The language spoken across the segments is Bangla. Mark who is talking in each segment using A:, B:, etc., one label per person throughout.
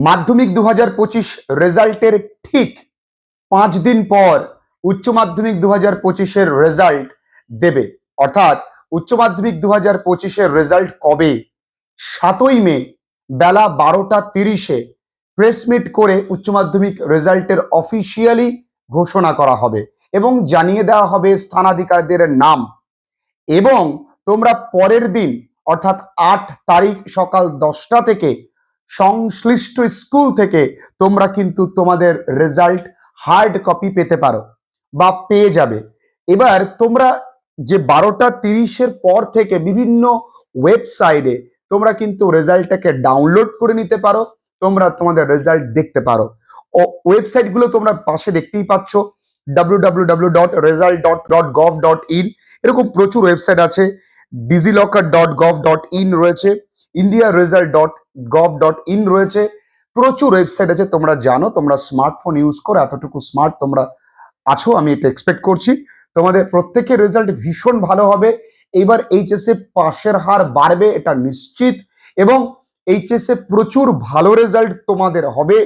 A: মাধ্যমিক দু হাজার পঁচিশ রেজাল্টের ঠিক পাঁচ দিন পর উচ্চ মাধ্যমিক দু হাজার পঁচিশের রেজাল্ট দেবে। অর্থাৎ উচ্চ মাধ্যমিক দু হাজার পঁচিশের রেজাল্ট কবে? সাতই মে, বেলা বারোটা তিরিশে প্রেস মিট করে উচ্চ মাধ্যমিক রেজাল্টের অফিসিয়ালি ঘোষণা করা হবে এবং জানিয়ে দেওয়া হবে স্থানাধিকারীদের নাম। এবং তোমরা পরের দিন, অর্থাৎ আট তারিখ সকাল দশটা থেকে সংশ্লিষ্ট স্কুল থেকে তোমরা কিন্তু তোমাদের রেজাল্ট হার্ড কপি পেতে পারো বা পেয়ে যাবে। এবার তোমরা যে বারোটা তিরিশের পর থেকে বিভিন্ন ওয়েবসাইটে তোমরা কিন্তু রেজাল্টটাকে ডাউনলোড করে নিতে পারো, তোমরা তোমাদের রেজাল্ট দেখতে পারো। ও ওয়েবসাইটগুলো তোমরা পাশে দেখতেই পাচ্ছ W W W dot result dot dot gov dot in এরকম প্রচুর ওয়েবসাইট আছে DigiLocker dot gov dot in রয়েছে India result dot gov dot in রয়েছে। প্রচুর ওয়েবসাইট আছে, তোমরা জানো, তোমরা স্মার্টফোন ইউজ করো এতটুকু স্মার্ট তোমরা আছো, আমি এটা এক্সপেক্ট করছি। তোমাদের প্রত্যেকের রেজাল্ট ভীষণ ভালো হবে। এইবার এইচএসএ পাশের হার বাড়বে, এটা নিশ্চিত। এবং এইচএসএ প্রচুর ভালো রেজাল্ট তোমাদের হবে,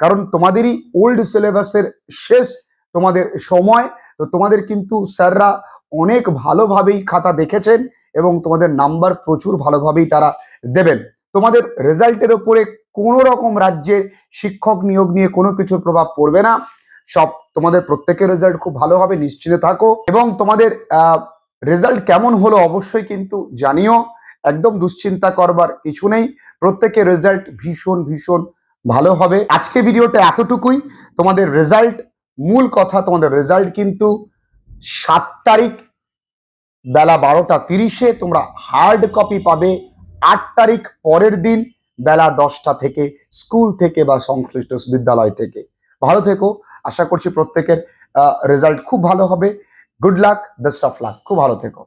A: কারণ তোমাদেরই ওল্ড সিলেবাসের শেষ তোমাদের সময়। তো তোমাদের কিন্তু স্যাররা অনেক ভালোভাবেই খাতা দেখেছেন এবং তোমাদের নাম্বার প্রচুর ভালোভাবেই তারা দেবেন। তোমাদের রেজাল্টের ওপরে কোনো রকম রাজ্যে শিক্ষক নিয়োগ নিয়ে কোনো কিছুর প্রভাব পড়বে না। সব তোমাদের প্রত্যেকের রেজাল্ট খুব ভালো হবে, নিশ্চিন্তে থাকো। এবং তোমাদের রেজাল্ট কেমন হলো অবশ্যই কিন্তু জানিও। একদম দুশ্চিন্তা করবার কিছু নেই। প্রত্যেকের রেজাল্ট ভীষণ ভীষণ ভালো হবে। আজকে ভিডিওটা এতটুকুই। তোমাদের রেজাল্ট, মূল কথা, তোমাদের রেজাল্ট কিন্তু সাত তারিখ বেলা বারোটা তিরিশে তোমরা হার্ড কপি পাবে। আট তারিখ পরের দিন বেলা দশটা থেকে স্কুল থেকে বা সংশ্লিষ্ট বিদ্যালয় থেকে। ভালো থেকো। আশা করছি প্রত্যেকের রেজাল্ট খুব ভালো হবে। Good luck best of luck খুব ভালো থেকো।